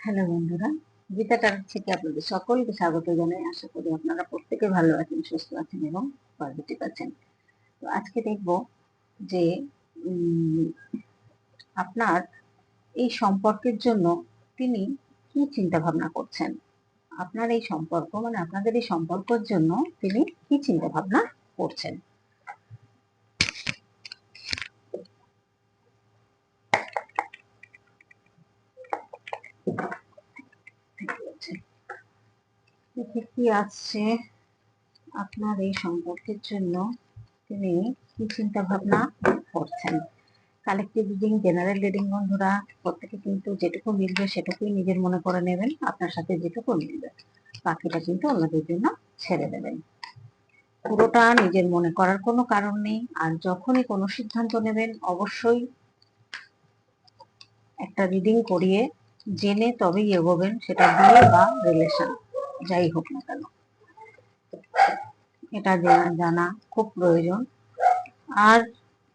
Hello বন্ধুরা, গীতা টার থেকে আপনাদের সকলকে স্বাগত জানাই। আশা করি আপনারা প্রত্যেকে ভালো আছেন, সুস্থ আছেন এবং পজিটিভ আছেন। তো আজকে দেখব যে আপনার এই সম্পর্কের জন্য তিনি কি চিন্তা ভাবনা করছেন? আপনার এই সম্পর্ক মানে আপনাদের এই সম্পর্কের জন্য তিনি কি চিন্তা ভাবনা করছেন দেখে কি আসছে আপনার এই সম্পর্কের জন্য? তিনি কি চিন্তা ভাবনা করছেন? কালেক্টিভ রিডিং জেনারেল রিডিং বন্ধুরা, প্রত্যেকে কিন্তু যেটুকু মিলবে সেটুকুই নিজের মনে করে নেবেন, আপনার সাথে যেটুকু মিলবে। বাকিটা কিন্তু অন্যদের জন্য ছেড়ে দেবেন। পুরোটা নিজের মনে করার কোনো কারণ নেই, আর যখনই কোনো সিদ্ধান্ত নেবেন, অবশ্যই একটা রিডিং করিয়ে জেনে তবেই এগোবেন, সেটা বিয়ে বা রিলেশন যাই হোক না কেন। এটা জেনা- খুব প্রয়োজন। আর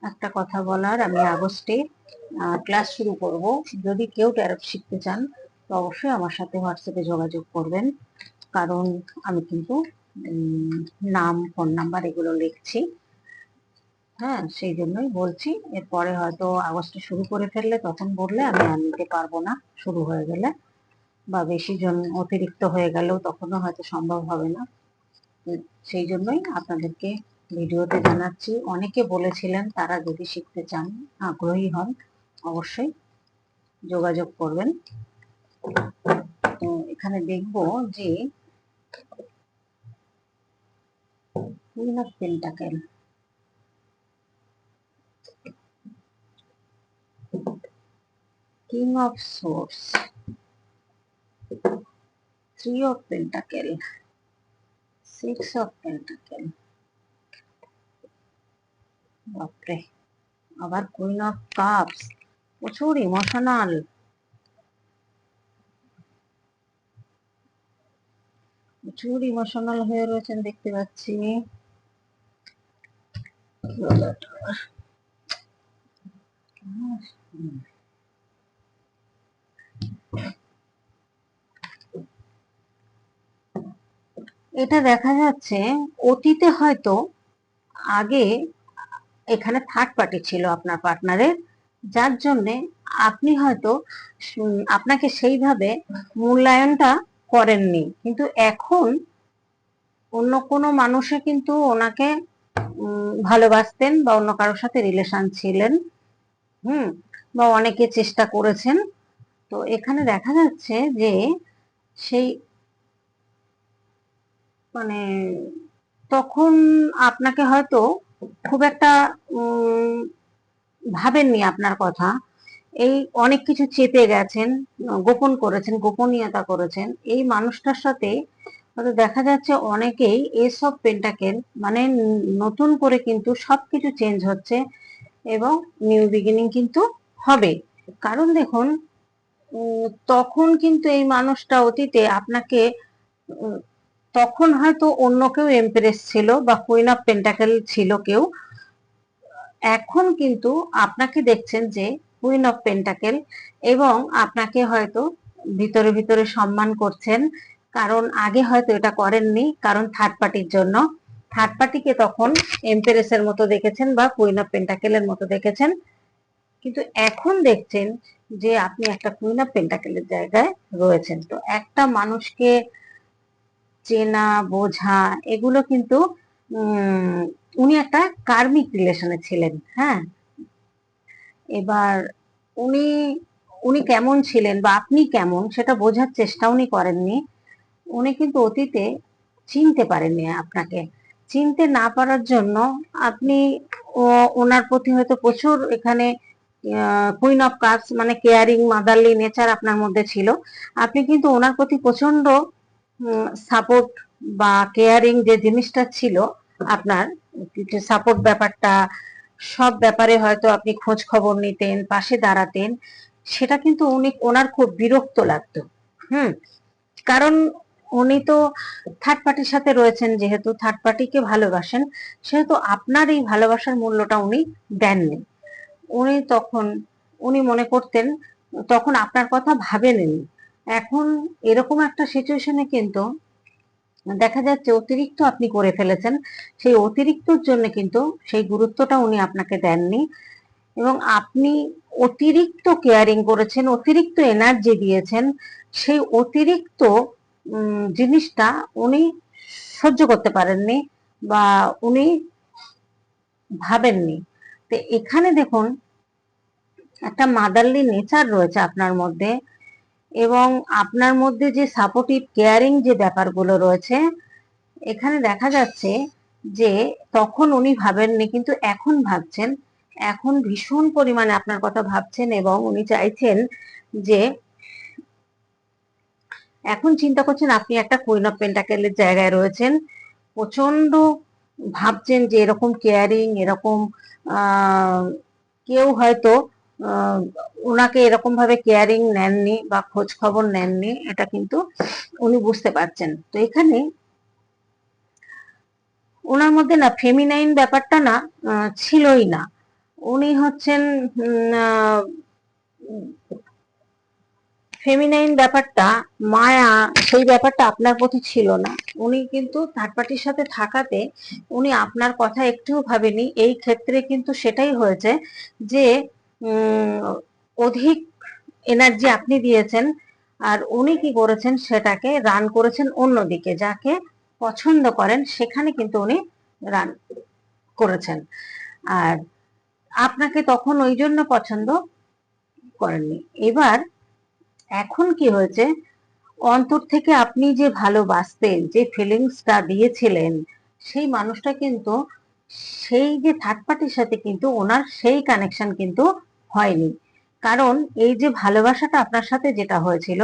একটা কথা বলার, আমি আগস্টে ক্লাস শুরু করব। যদি কেউ ট্যারট শিখতে চান, তো অবশ্যই আমার সাথে হোয়াটসঅ্যাপে যোগাযোগ করবেন। কারণ আমি কিন্তু নাম ফোন নাম্বার এগুলো লিখছি। হ্যাঁ সেই জন্যই বলছি। এরপরে হয়তো আগস্টে শুরু করে ফেললে তখন বললে আমি আর নিতে পারব না, শুরু হয়ে গেলে। বা বেশি জন অতিরিক্ত হয়ে গেলেও তখনও হয়তো সম্ভব হবে না। সেই জন্যই আপনাদেরকে ভিডিওতে জানাচ্ছি, অনেকে বলেছিলেন তারা যদি শিখতে চান, আগ্রহী হন, অবশ্যই যোগাযোগ করবেন। তো এখানে দেখব যে pentacle king of swords three of pentacle six of pentacle বাপরে, আবার কুইন অফ কাপস প্রচুর ইমোশনাল প্রচুর ইমোশনাল হয়ে রয়েছেন, দেখতে পাচ্ছি। কি এটা দেখা যাচ্ছে অতীতে হয়তো আগে এখানে থার্ড পার্টি ছিল আপনার পার্টনারের যার জন্যে আপনি হয়তো আপনাকে সেইভাবে মূল্যায়নটা করেননি। কিন্তু এখন অন্য কোনো মানুষে কিন্তু ওনাকে ভালোবাসতেন বা অন্য কারোর সাথে রিলেশন ছিলেন, হুম, বা অনেকে চেষ্টা করেছেন। তো এখানে দেখা যাচ্ছে যে সেই মানে তখন আপনাকে হয়তো খুব একটা ভাবেননি আপনার কথা। এই অনেক কিছু চেপে গেছেন, গোপন করেছেন, গোপনীয়তা করেছেন। এই মানুষটার সাথে হয়তো দেখা যাচ্ছে অনেকেই এসব পেন্টাকেল মানে নতুন করে কিন্তু সবকিছু চেঞ্জ হচ্ছে এবং নিউ বিগিনিং কিন্তু হবে। কারণ দেখুন তখন কিন্তু এই মানুষটা অতীতে আপনাকে তখন হয়তো অন্য কেউ এমপ্রেস ছিল বা কুইন অফ পেন্টাকেল ছিল কেউ। এখন কিন্তু আপনাকে দেখছেন যে কুইন অফ পেন্টাকেল এবং আপনাকে হয়তো ভিতরে ভিতরে সম্মান করছেন। কারণ আগে হয়তো এটা করেননি, কারণ থার্ড পার্টির জন্য। থার্ড পার্টিকে তখন এমপ্রেসের মতো দেখেছেন বা কুইন অফ পেন্টাকেলের মতো দেখেছেন। কিন্তু এখন দেখছেন যে আপনি একটা কুইন অফ পেন্টাকেলের জায়গায় রয়েছেন। তো একটা মানুষকে চেনা, বোঝা, এগুলো কিন্তু উনি একটা কার্মিক রিলেশনে ছিলেন হ্যাঁ? এবার উনি উনি কেমন ছিলেন বা আপনি কেমন সেটা বোঝার চেষ্টা উনি করেননি। উনি কিন্তু অতীতে চিনতে পারেননি আপনাকে। চিনতে না পারার জন্য আপনি ওনার প্রতি হয়তো প্রচুর এখানে কুইন অফ কাপস মানে কেয়ারিং মাদারলি নেচার আপনার মধ্যে ছিল। আপনি কিন্তু ওনার প্রতি প্রচণ্ড সাপোর্ট বা কেয়ারিং যে জিনিসটা ছিল আপনার সাপোর্ট ব্যাপারটা, সব ব্যাপারে হয়তো আপনি খোঁজ খবর নিতেন, পাশে দাঁড়াতেন, সেটা কিন্তু উনি, ওনার খুব বিরক্ত লাগতো। হুম? কারণ উনি তো থার্ড পার্টির সাথে রয়েছেন যেহেতু থার্ড পার্টিকে ভালোবাসেন, সেহেতু আপনার এই ভালোবাসার মূল্যটা উনি দেননি। উনি তখন, উনি মনে করতেন, তখন আপনার কথা ভাবেননি। এখন এরকম একটা সিচুয়েশনে কিন্তু দেখা যাচ্ছে অতিরিক্ত আপনি করে ফেলেছেন। সেই অতিরিক্তর জন্য কিন্তু সেই গুরুত্বটা উনি আপনাকে দেননি এবং আপনি অতিরিক্ত কেয়ারিং করেছেন, অতিরিক্ত এনার্জি দিয়েছেন, সেই অতিরিক্ত জিনিসটা উনি সহ্য করতে পারেননি বা উনি ভাবেননি। তো এখানে দেখুন, একটা মাদারলি নেচার রয়েছে আপনার মধ্যে। এবং আপনার মধ্যে যে সাপোর্টিভ কেয়ারিং যে ব্যাপারগুলো রয়েছে, এখানে দেখা যাচ্ছে যে তখন উনি ভাবেননি, কিন্তু এখন ভাবছেন। এখন ভীষণ পরিমাণে আপনার কথা ভাবছেন এবং উনি চাইছেন যে এখন চিন্তা করছেন, আপনি একটা কুইন অফ পেন্টাকেলের জায়গায় রয়েছেন। প্রচণ্ড ভাবছেন যে এরকম কেয়ারিং এরকম কেউ হয়তো ওনাকে এরকম ভাবে কেয়ারিং নেননি বা খোঁজ খবর নেননি, এটা কিন্তু উনি বুঝতে পারছেন। তো এখানে ওনার মধ্যে না ফেমিনাইন ব্যাপারটা না ছিলই না। উনি হচ্ছেন ফেমিনাইন ব্যাপারটা, মায়া, সেই ব্যাপারটা আপনার প্রতি ছিল না। উনি কিন্তু থার্ড পার্টির সাথে থাকাতে উনি আপনার কথা একটুও ভাবেনি। এই ক্ষেত্রে কিন্তু সেটাই হয়েছে যে অধিক এনার্জি আপনি দিয়েছেন, আর উনি কি করেছেন সেটাকে রান করেছেন অন্যদিকে যাকে পছন্দ করেন সেখানে কিন্তু উনি রান করেছেন। আর আপনাকে তখন ওই জন্য পছন্দ করেননি। এবার এখন কি হয়েছে, অন্তর থেকে আপনি যে ভালোবাসতেন, যে ফিলিংসটা দিয়েছিলেন, সেই মানুষটা কিন্তু সেই যে থার্ড পার্টির সাথে কিন্তু ওনার সেই কানেকশন কিন্তু হয়নি। কারণ এই যে ভালোবাসাটা আপনার সাথে যেটা হয়েছিল,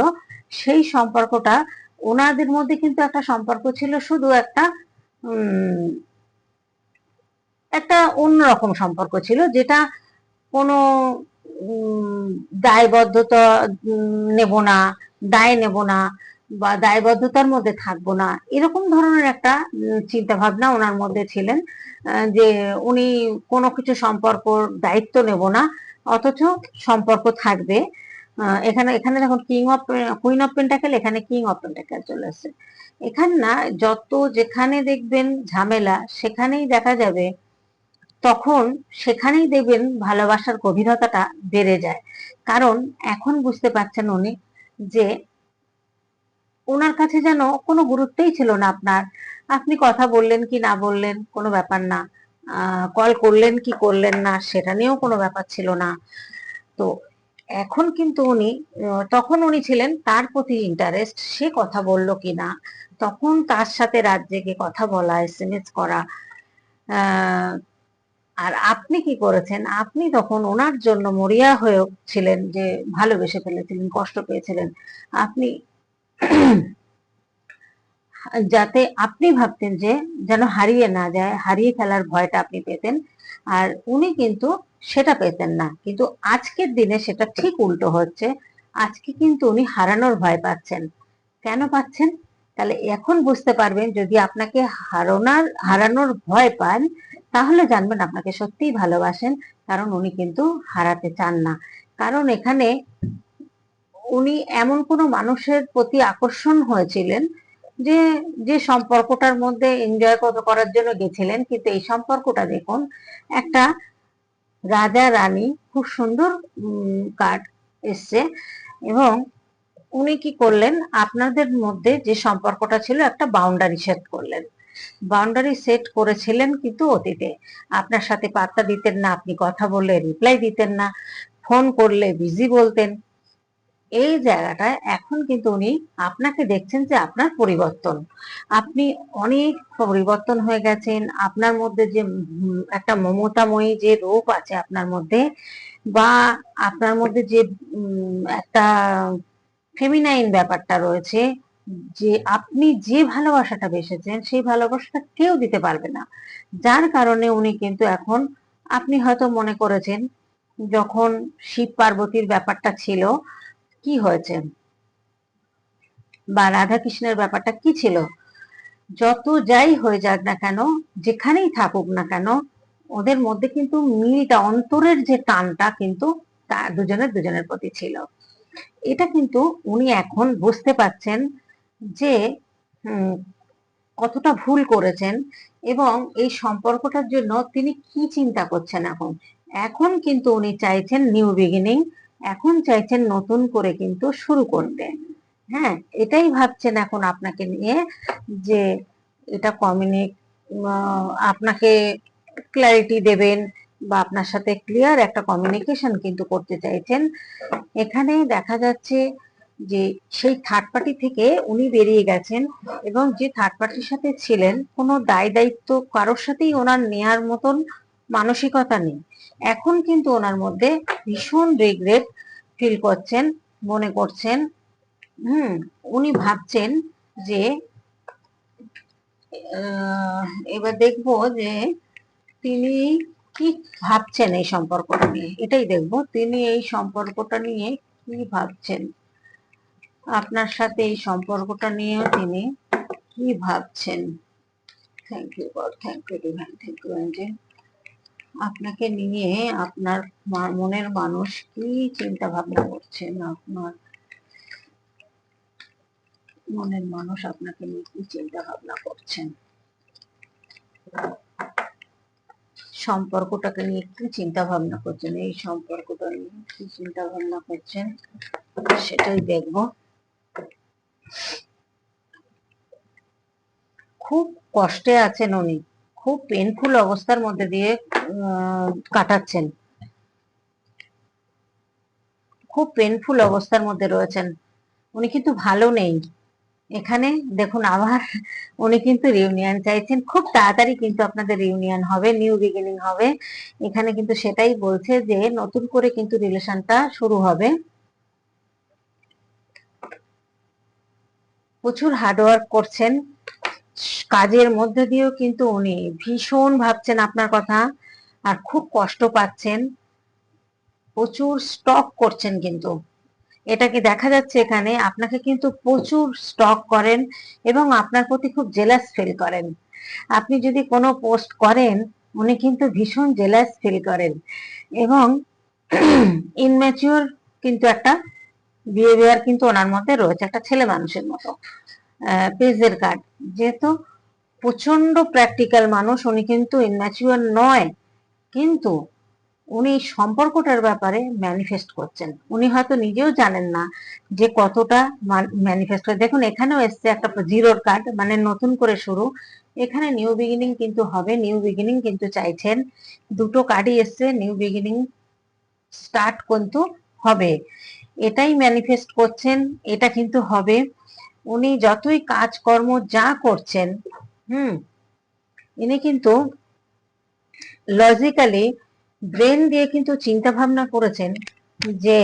সেই সম্পর্কটা ওনাদের মধ্যে কিন্তু একটা সম্পর্ক ছিল শুধু একটা একটা অন্যরকম সম্পর্ক ছিল যেটা কোনো দায়বদ্ধতা নেব না, দায় নেব না বা দায়বদ্ধতার মধ্যে থাকব না। এরকম ধরনের একটা চিন্তা ভাবনা ওনার মধ্যে ছিলেন যে উনি কোনো কিছু সম্পর্ক দায়িত্ব নেব না অথচ সম্পর্ক থাকবে। এখানে এখানে দেখুন king of queen of pentacle এখানে কিং অফ পেন্টাকেল চলে আসছে। এখানে না, যত যেখানে দেখবেন ঝামেলা, সেখানেই দেখা যাবে, তখন সেখানেই দেখবেন ভালোবাসার গভীরতাটা বেড়ে যায়। কারণ এখন বুঝতে পারছেন উনি যে ওনার কাছে যেন কোনো গুরুত্বই ছিল না আপনার। আপনি কথা বললেন কি না বললেন, কোনো ব্যাপার না। কল করলেন কি করলেন না সেটা নিয়েও কোনো ব্যাপার ছিল না। তো এখন কিন্তু উনি তখন উনি ছিলেন, তার প্রতি ইন্টারেস্ট সে কথা বলল কি না, তখন তার সাথে জেগে কথা বলা এসএমএস করা। আর আপনি কি করেছেন? আপনি তখন ওনার জন্য মরিয়া হয়ে ছিলেন যে ভালোবেসে ফেলেছিলেন, কষ্ট পেয়েছিলেন। আপনি যাতে আপনি ভাবতেন যে যেন হারিয়ে না যায়, হারিয়ে ফেলার ভয়টা আপনি পেতেন। আর উনি কিন্তু সেটা পেতেন না। কিন্তু আজকের দিনে সেটা ঠিক উল্টো হচ্ছে। আজকে কিন্তু উনি হারানোর ভয় পাচ্ছেন। কেন পাচ্ছেন? তাহলে এখন বুঝতে পারবেন, যদি আপনাকে হারানোর হারানোর ভয় পান, তাহলে জানবেন আপনাকে সত্যিই ভালোবাসেন, কারণ উনি কিন্তু হারাতে চান না। কারণ এখানে উনি এমন কোনো মানুষের প্রতি আকর্ষণ হয়েছিলেন যে যে সম্পর্কটার মধ্যে এনজয় করার জন্য গেছিলেন, কিন্তু এই সম্পর্কটা দেখুন, একটা রাজা রানী খুব সুন্দর কার্ড এসছে এবং উনি কি করলেন, আপনাদের মধ্যে যে সম্পর্কটা ছিল একটা বাউন্ডারি সেট করলেন। বাউন্ডারি সেট করেছিলেন কিন্তু অতীতে। আপনার সাথে পাত্তা দিতেন না, আপনি কথা বললে রিপ্লাই দিতেন না ফোন করলে বিজি বলতেন। এই জায়গাটায় এখন কিন্তু উনি আপনাকে দেখছেন যে আপনার পরিবর্তন। আপনি অনেক পরিবর্তন হয়ে গেছেন। আপনার মধ্যে যে একটা মমতাময়ী যে রূপ আছে আপনার মধ্যে বা আপনার মধ্যে যে একটা ফেমিনাইন ব্যাপারটা রয়েছে যে আপনি যে ভালোবাসাটা বেসেছেন সেই ভালোবাসাটা কেউ দিতে পারবে না। যার কারণে উনি কিন্তু এখন আপনি হয়তো মনে করেছেন যখন শিব পার্বতীর ব্যাপারটা ছিল কি হয়েছে? বা রাধা কৃষ্ণের ব্যাপারটা কি ছিল? যত যাই হয়ে যাক না কেন, যেখানেই থাকুক না কেন, ওদের মধ্যে কিন্তু মিলটা, অন্তরের যে টানটা কিন্তু তা দুজনের দুজনের প্রতি ছিল। এটা কিন্তু উনি এখন বুঝতে পারছেন যে কতটা ভুল করেছেন এবং এই সম্পর্কটার জন্য তিনি কি চিন্তা করছেন এখন। এখন কিন্তু উনি চাইছেন নিউ বিগিনিং এখন চাইছেন নতুন করে কিন্তু শুরু করতে। হ্যাঁ এটাই ভাবছেন এখন আপনাকে নিয়ে যে এটা কমিউনিক আপনাকে ক্ল্যারিটি দেবেন বা আপনার সাথে ক্লিয়ার একটা কমিউনিকেশন কিন্তু করতে চাইছেন। এখানে দেখা যাচ্ছে যে সেই থার্ড পার্টি থেকে উনি বেরিয়ে গেছেন এবং যে থার্ড পার্টির সাথে ছিলেন, কোনো দায় দায়িত্ব কারোর সাথেই ওনার নেয়ার মতন মানসিকতা নেই। এখন কিন্তু ওনার মধ্যে ভীষণ রিগ্রেট ফিল করছেন, মনে করছেন। হুম, উনি ভাবছেন যে এবার দেখব যে তিনি কি ভাবছেন এই সম্পর্কটা নিয়ে। এটাই দেখব, তিনি এই সম্পর্কটা নিয়ে কি ভাবছেন? আপনার সাথে এই সম্পর্কটা নিয়ে তিনি কি ভাবছেন? Thank you God thank you divine thank you angel আপনাকে নিয়ে আপনার মনের মানুষ কি চিন্তা ভাবনা করছেন আপনার? মনের মানুষ আপনাকে নিয়ে কি চিন্তা ভাবনা করছেন? সম্পর্কটাকে নিয়ে কি চিন্তা ভাবনা করছেন? এই সম্পর্কটা নিয়ে কি চিন্তা ভাবনা করছেন? সেটাই দেখব। খুব কষ্টে আছেন উনি। খুব পেনফুল অবস্থার মধ্যে দিয়ে কাটাচ্ছেন। খুব পেনফুল অবস্থার মধ্যে রয়েছেন। উনি কিন্তু ভালো নেই। এখানে দেখুন আবার উনি কিন্তু রিউনিয়ন চাইছেন। খুব তাড়াতাড়ি কিন্তু আপনাদের রিউনিয়ন হবে নিউ বিগিনিং হবে। এখানে কিন্তু সেটাই বলছে যে, নতুন করে কিন্তু রিলেশনটা শুরু হবে। প্রচুর হার্ডওয়ার্ক করছেন। কাজের মধ্যে দিয়েও কিন্তু উনি ভীষণ ভাবছেন আপনার কথা আর খুব কষ্ট পাচ্ছেন। প্রচুর স্টক করছেন কিন্তু। এটাকে দেখা যাচ্ছে এখানে? আপনাকে কিন্তু প্রচুর স্টক করেন এবং আপনার প্রতি খুব জেলাস ফিল করেন। আপনি যদি কোনো পোস্ট করেন, উনি কিন্তু ভীষণ জেলাস ফিল করেন এবং ইনম্যাচিওর কিন্তু একটা বিহেভিয়ার কিন্তু ওনার মধ্যে রয়েছে, একটা ছেলে মানুষের মতো। পেজের কার্ড যেহেতু প্রচণ্ড প্র্যাকটিক্যাল মানুষ, উনি কিন্তু ইনম্যাচিওর নয়, কিন্তু উনি সম্পর্কটার ব্যাপারে ম্যানিফেস্ট করছেন। উনি হয়তো নিজেও জানেন না যে কতটা ম্যানিফেস্ট করে। দেখুন, এখানেও এসছে একটা জিরোর কার্ড মানে নতুন করে শুরু। এখানে নিউ বিগিনিং কিন্তু হবে নিউ বিগিনিং কিন্তু চাইছেন। দুটো কার্ডই এসছে নিউ বিগিনিং স্টার্ট কিন্তু হবে। এটাই ম্যানিফেস্ট করছেন, এটা কিন্তু হবে। উনি যতই কাজকর্ম যা করছেন, হুম, ইনি কিন্তু লজিক্যালি ব্রেন দিয়ে কিন্তু চিন্তা ভাবনা করেছেন যে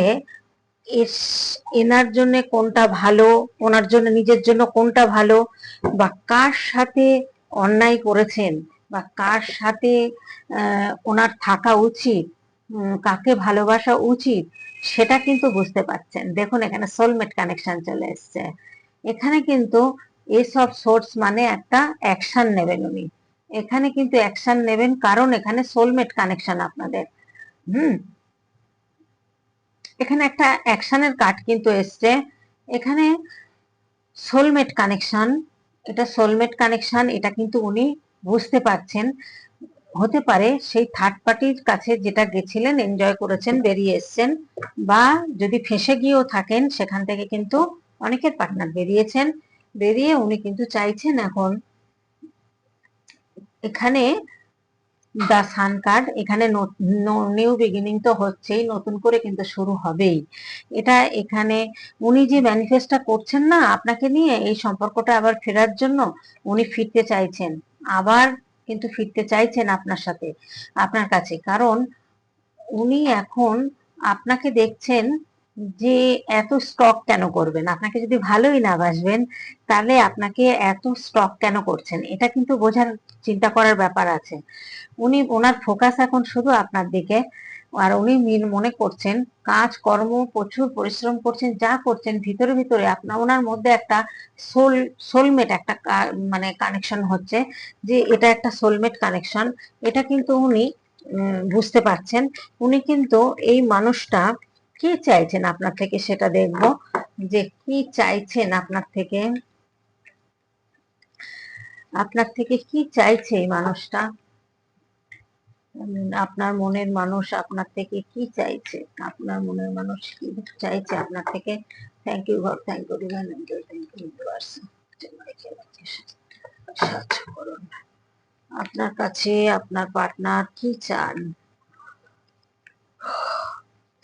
এনার জন্য কোনটা ভালো, ওনার জন্য নিজের জন্য কোনটা ভালো, বা কার সাথে অন্যায় করেছেন, বা কার সাথে ওনার থাকা উচিত কাকে ভালোবাসা উচিত, সেটা কিন্তু বুঝতে পারছেন। দেখুন, এখানে সোলমেট কানেকশন চলে এসছে। এখানে কিন্তু এসব সোর্স মানে একটা অ্যাকশন নেবেন উনি। এখানে কিন্তু অ্যাকশন নেবেন কারণ এখানে সোলমেট কানেকশন আপনাদের। হুম? এখানে একটা অ্যাকশনের কার্ড কিন্তু এসছে। এখানে সোলমেট কানেকশন এটা সোলমেট কানেকশন এটা কিন্তু উনি বুঝতে পারছেন। হতে পারে সেই থার্ড পার্টির কাছে যেটা গেছিলেন এনজয় করেছেন, বেরিয়ে এসছেন, বা যদি ফেসে গিয়েও থাকেন, সেখান থেকে কিন্তু অনেকের পার্টনার বেরিয়েছেন। বেরিয়ে উনি কিন্তু চাইছেন এখন এখানে দা সান কার্ড এখানে নিউ বিগিনিং তো হচ্ছেই, নতুন করে কিন্তু শুরু হবেই। এটা এখানে উনি যে ম্যানিফেস্টটা করছেন না, আপনাকে নিয়ে এই সম্পর্কটা আবার ফেরার জন্য উনি ফিরতে চাইছেন। আবার কিন্তু ফিরতে চাইছেন আপনার সাথে, আপনার কাছে। কারণ উনি এখন আপনাকে দেখছেন যে এত স্টক কেন করবেন? আপনাকে যদি ভালোই না বাসবেন, তাহলে আপনাকে এত স্টক কেন করছেন? এটা কিন্তু বোঝার চিন্তা করার ব্যাপার আছে। উনি, ওনার ফোকাস এখন শুধু আপনার দিকে। আর উনি মিন- করছেন, কাজ, কর্ম, প্রচুর পরিশ্রম করছেন, যা করছেন, ভিতরে ভিতরে আপনার ওনার মধ্যে একটা সোল সোলমেট একটা মানে কানেকশন হচ্ছে যে এটা একটা সোলমেট কানেকশন এটা কিন্তু উনি বুঝতে পারছেন। উনি কিন্তু এই মানুষটা কি চাইছেন আপনার থেকে সেটা দেখব। যে কি চাইছেন আপনার থেকে? আপনার থেকে কি চাইছে এই মানুষটা? আপনার মনের মানুষ আপনার থেকে কি চাইছে? আপনার মনের মানুষ কি চাইছে আপনার থেকে? Thank you God thank you divine you thank you universe সাহায্য করুন। আপনার কাছে আপনার পার্টনার কি চান?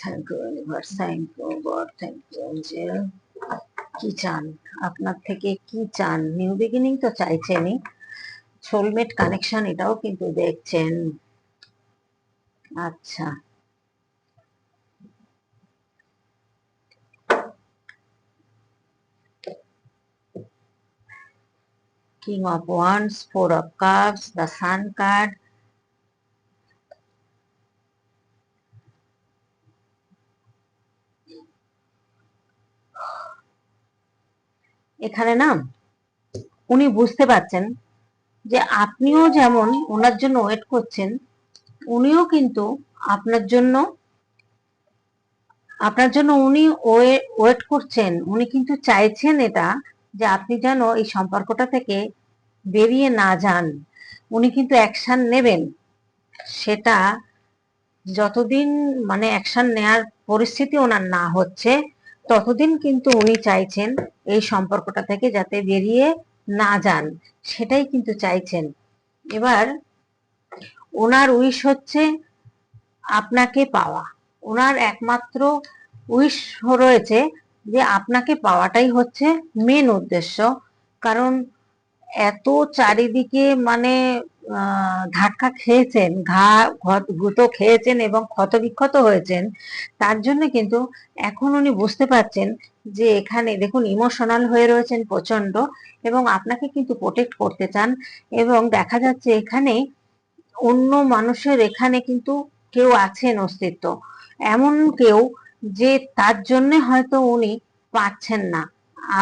Thank you universe thank you God thank you angel কি চান? আপনার থেকে কি চান? নিউ বিগিনিং তো চাইছেনই। সোলমেট কানেকশন এটাও কিন্তু দেখছেন। আচ্ছা। King of Wands, Four of Cups, the Sun card. এখানে না উনি বুঝতে পারছেন যে আপনিও যেমন ওনার জন্য ওয়েট করছেন, উনিও কিন্তু আপনার জন্য আপনার জন্য উনি ওয়েট করছেন। উনি কিন্তু চাইছেন এটা যে আপনি যেন এই সম্পর্কটা থেকে বেরিয়ে না যান। উনি কিন্তু অ্যাকশন নেবেন। সেটা যতদিন মানে অ্যাকশন নেয়ার পরিস্থিতি ওনার না হচ্ছে ততদিন কিন্তু উনি চাইছেন এই সম্পর্কটা থেকে যাতে বেরিয়ে না যান, সেটাই কিন্তু চাইছেন। এবার ওনার উইশ হচ্ছে আপনাকে পাওয়া। ওনার একমাত্র উইশ রয়েছে যে আপনাকে পাওয়াটাই হচ্ছে মেন উদ্দেশ্য। কারণ এত চারিদিকে মানে ধাক্কা খেয়েছেন, ঘা গুঁতো খেয়েছেন এবং ক্ষত বিক্ষত হয়েছেন, তার জন্য কিন্তু এখন উনি বুঝতে পারছেন যে এখানে দেখুন ইমোশনাল হয়ে রয়েছেন প্রচণ্ড এবং আপনাকে কিন্তু প্রোটেক্ট করতে চান এবং দেখা যাচ্ছে এখানে অন্য মানুষের এখানে কিন্তু কেউ আছেন অস্তিত্ব। এমন কেউ যে তার জন্য হয়তো উনি পাচ্ছেন না।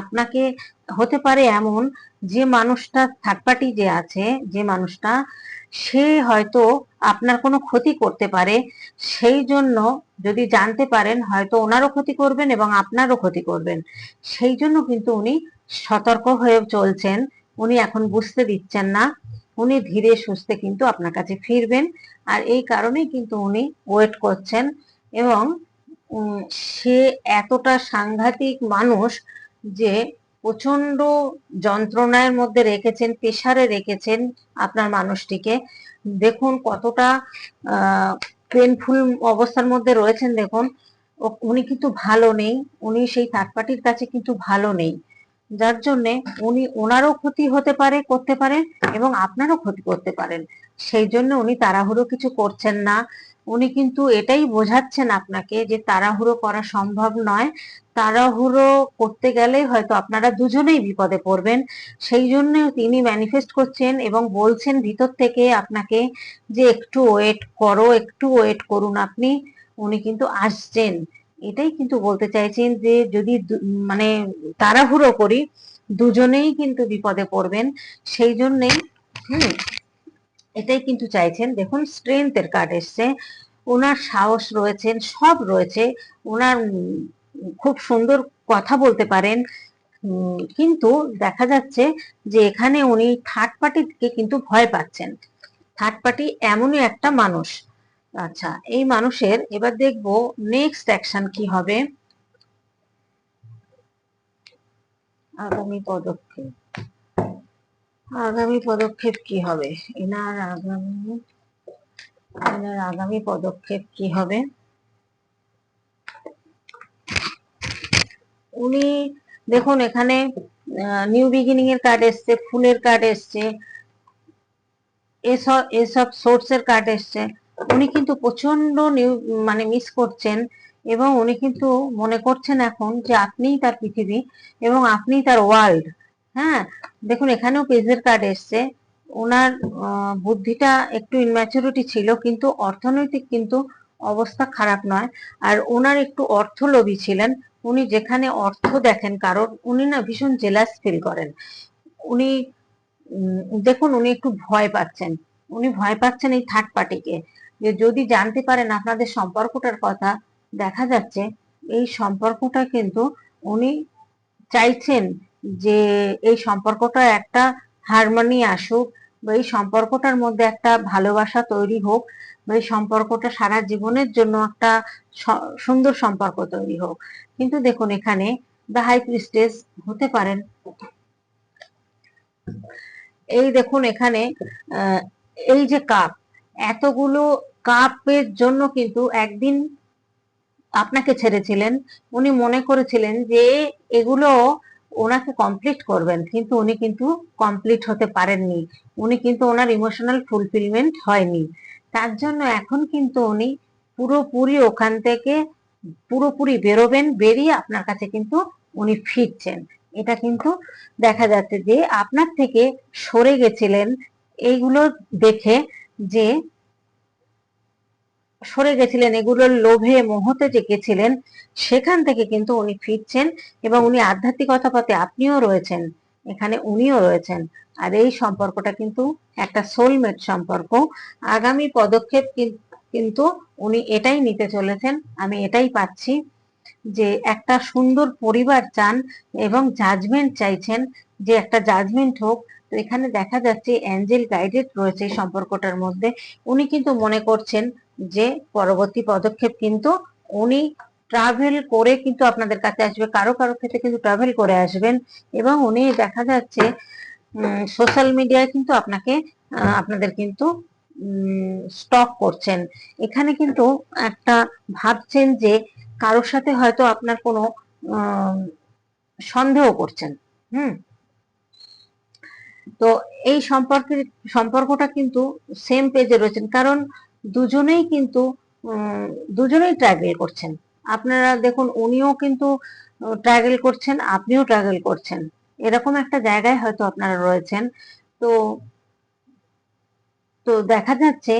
আপনাকে হতে পারে এমন যে মানুষটা থার্ড পার্টি যে আছে, যে মানুষটা, সে হয়তো আপনার কোনো ক্ষতি করতে পারে। সেই জন্য যদি জানতে পারেন, হয়তো ওনারও ক্ষতি করবেন এবং আপনারও ক্ষতি করবেন। সেই জন্য কিন্তু উনি সতর্ক হয়ে চলছেন। উনি এখন বুঝতে দিচ্ছেন না। উনি ধীরে সুস্থে কিন্তু আপনার কাছে ফিরবেন। আর এই কারণেই কিন্তু উনি ওয়েট করছেন এবং সে এতটা সাংঘাতিক মানুষ যে প্রচণ্ড যন্ত্রণার মধ্যে রেখেছেন, প্রেসারে রেখেছেন আপনার মানুষটিকে। দেখুন কতটা পেনফুল অবস্থার মধ্যে রয়েছেন, দেখুন। উনি কিন্তু ভালো নেই, উনি সেই থার্ড পার্টির কাছে কিন্তু ভালো নেই। যার জন্যে উনি ওনারও ক্ষতি হতে পারে, করতে পারেন এবং আপনারও ক্ষতি করতে পারেন। সেই জন্য উনি তাড়াহুড়ো কিছু করছেন না। উনি কিন্তু এটাই বোঝাচ্ছেন আপনাকে যে তাড়াহুড়ো করা সম্ভব নয়। তাড়াহুড়ো করতে গেলে হয়তো আপনারা দুজনেই বিপদে পড়বেন। সেই জন্য তিনি ম্যানিফেস্ট করছেন এবং বলছেন ভিতর থেকে আপনাকে যে একটু ওয়েট করো, একটু ওয়েট করুন আপনি। উনি কিন্তু আসছেন। এটাই কিন্তু বলতে চাইছেন যে যদি মানে তাড়াহুড়ো করি, দুজনেই কিন্তু বিপদে পড়বেন। সেই জন্যেই, হুম এটাই কিন্তু চাইছেন। দেখুন স্ট্রেংথের কার্ড এসছে। ওনার সাহস রয়েছেন সব রয়েছে। ওনার খুব সুন্দর কথা বলতে পারেন। কিন্তু দেখা যাচ্ছে যে এখানে উনি থার্ড পার্টিকে কিন্তু ভয় পাচ্ছেন। থার্ড পার্টি এমনই একটা মানুষ। আচ্ছা এই মানুষের এবার দেখব নেক্সট অ্যাকশন কি হবে। আগামী পদক্ষেপ। আগামী পদক্ষেপ কি হবে? এনার আগামী এনার আগামী পদক্ষেপ কি হবে? উনি, দেখুন এখানে নিউ বিগিনিং এর কার্ড এসছে, ফুলের কার্ড এসছে, এসব এসব সোর্সের কার্ড এসছে। উনি কিন্তু প্রচণ্ড নিউ মানে মিস করছেন এবং উনি কিন্তু মনে করছেন এখন যে আপনিই তার পৃথিবী এবং আপনিই তার ওয়ার্ল্ড হ্যাঁ দেখুন, এখানেও পেজের কার্ড এসছে। ওনার বুদ্ধিটা একটু ইনম্যাচুরিটি ছিল, কিন্তু অর্থনৈতিক কিন্তু অবস্থা খারাপ নয়। আর ওনার একটু অর্থলোভী ছিলেন। উনি যেখানে অর্থ দেখেন কারণ উনি না ভীষণ জেলাস ফিল করেন। উনি দেখুন, উনি একটু ভয় পাচ্ছেন। উনি ভয় পাচ্ছেন এই থার্ড পার্টিকে যে যদি জানতে পারেন আপনাদের সম্পর্কটার কথা, দেখা যাচ্ছে এই সম্পর্কটা কিন্তু উনি চাইছেন যে এই সম্পর্কটা একটা হারমোনি আসুক বা এই সম্পর্কটার মধ্যে একটা ভালোবাসা তৈরি হোক বা এই সম্পর্কটা সারা জীবনের জন্য একটা সুন্দর সম্পর্ক তৈরি হোক। কিন্তু দেখুন এখানে দ্য হাই প্রিস্টেস হতে পারেন। এই দেখুন এখানে এই যে কাপ এতগুলো কাপের জন্য কিন্তু একদিন আপনাকে ছেড়েছিলেন। উনি মনে করেছিলেন যে এগুলো ওনাকে কমপ্লিট করবেন, কিন্তু উনি কিন্তু কমপ্লিট হতে পারেননি। উনি কিন্তু ওনার ইমোশনাল ফুলফিলমেন্ট হয়নি। তার জন্য এখন কিন্তু উনি পুরোপুরি ওখান থেকে পুরোপুরি বেরোবেন, বেরিয়ে আপনার কাছে কিন্তু উনি ফিরছেন। এটা কিন্তু দেখা যাচ্ছে যে আপনার থেকে সরে গেছিলেন, এইগুলো দেখে যে সরে গেছিলেন, এগুলোর লোভে মোহতে যে গেছিলেন সেখান থেকে কিন্তু উনি ফিরছেন এবং উনি আধ্যাত্মিকতা পথে আপনিও রয়েছেন, এখানে উনিও রয়েছেন। আর এই সম্পর্কটা কিন্তু একটা সোলমেট সম্পর্ক। আগামী পদক্ষেপ কিন- কিন্তু উনি এটাই নিতে চলেছেন, আমি এটাই পাচ্ছি যে একটা সুন্দর পরিবার চান এবং জাজমেন্ট চাইছেন যে একটা জাজমেন্ট হোক তো এখানে দেখা যাচ্ছে অ্যাঞ্জেল গাইডেড রয়েছে এই সম্পর্কটার মধ্যে। উনি কিন্তু মনে করছেন যে পরবর্তী পদক্ষেপ কিন্তু উনি ট্রাভেল করে কিন্তু আপনাদের কাছে আসবে, কারও কারও ক্ষেত্রে কিন্তু ট্রাভেল করে আসবেন এবং উনি দেখা যাচ্ছে সোশ্যাল মিডিয়ায় কিন্তু আপনাকে আপনাদের কিন্তু স্টক করছেন। এখানে কিন্তু একটা ভাবছেন যে কারোর সাথে হয়তো আপনার কোনো সন্দেহ করছেন। হুম? তো এই সম্পর্কের, সম্পর্কটা কিন্তু সেম পেজে রয়েছেন। কারণ দুজনেই কিন্তু দুজনেই ট্রাভেল করছেন। আপনারা দেখুন, উনিও কিন্তু ট্রাভেল করছেন, আপনিও ট্রাভেল করছেন। এরকম একটা জায়গায় হয়তো আপনারা রয়েছেন। তো তো দেখা যাচ্ছে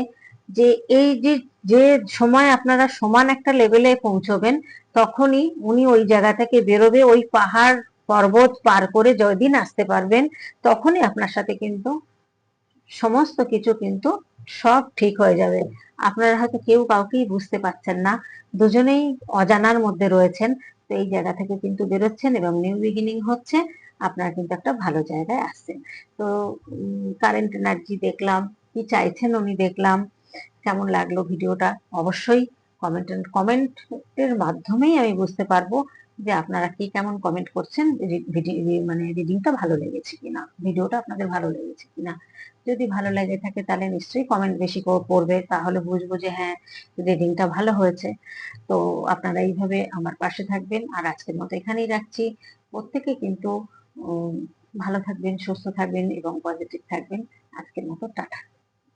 যে এই যে যে সময় আপনারা সমান একটা লেভেলে পৌঁছবেন, তখনই উনি ওই জায়গা থেকে বেরোবে, ওই পাহাড় পর্বত পার করে যদিন আসতে পারবেন, তখনই আপনার সাথে কিন্তু সমস্ত কিছু কিন্তু সব ঠিক হয়ে যাবে। আপনারা হয়তো কেউ কাউকেই বুঝতে পারছেন না। দুজনেই অজানার মধ্যে রয়েছেন। তো এই জায়গা থেকে কিন্তু বেরোচ্ছেন এবং নিউ বিগিনিং হচ্ছে। আপনারা কিন্তু একটা ভালো জায়গায় আসছেন। তো কারেন্ট এনার্জি দেখলাম, কি চাইছেন উনি দেখলাম। কেমন লাগল ভিডিওটা? অবশ্যই কমেন্ট, কমেন্টের মাধ্যমেই আমি বুঝতে পারব। যে আপনারা কি কেমন কমেন্ট করছেন? মানে রিডিংটা ভালো লেগেছে কিনা? ভিডিওটা আপনাদের ভালো লেগেছে কিনা? যদি ভালো লেগে থাকে তাহলে নিশ্চয়ই কমেন্ট বেশি করবে তাহলে বুঝব যে হ্যাঁ রিডিংটা ভালো হয়েছে। তো আপনারা এইভাবে আমার পাশে থাকবেন। আর আজকের মতো এখানেই রাখছি। প্রত্যেকে কিন্তু ভালো থাকবেন, সুস্থ থাকবেন এবং পজিটিভ থাকবেন। আজকের মতো টাটা।